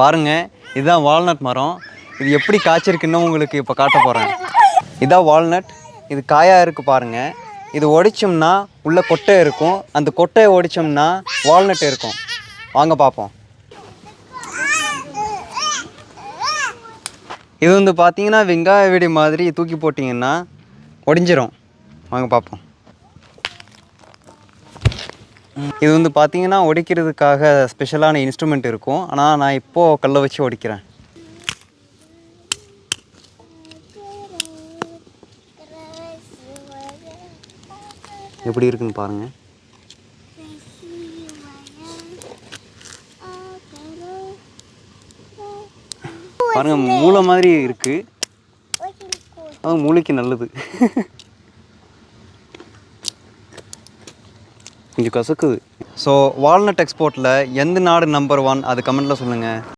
பாருங்கள் இதுதான் வால்நட் மரம். இது எப்படி காய்ச்சிருக்குன்னு உங்களுக்கு இப்போ காட்ட போகிறேன் இதான் வால்நட். இது காயாக இருக்குது பாருங்கள் இது ஒடிச்சோம்னா உள்ளே கொட்டை இருக்கும். அந்த கொட்டையை ஒடிச்சோம்னா வால்நட் இருக்கும். வாங்க பார்ப்போம் இது வந்து பார்த்தீங்கன்னா வெங்காய வெடி மாதிரி தூக்கி போட்டிங்கன்னா ஒடிஞ்சிரும். வாங்க பார்ப்போம் இது வந்து பார்த்தீங்கன்னா உடைக்கிறதுக்காக ஸ்பெஷலான இன்ஸ்ட்ருமெண்ட் இருக்கும். ஆனால் நான் இப்போது கல்லை வச்சு உடைக்கிறேன் எப்படி இருக்குன்னு பாருங்கள் பாருங்க மூளை மாதிரி இருக்கு. அது மூளைக்கு நல்லது. கொஞ்சம் கசக்குது. ஸோ வால்நட் எக்ஸ்போர்ட்டில் எந்த நாடு நம்பர் ஒன் அது கமெண்ட்டில் சொல்லுங்கள்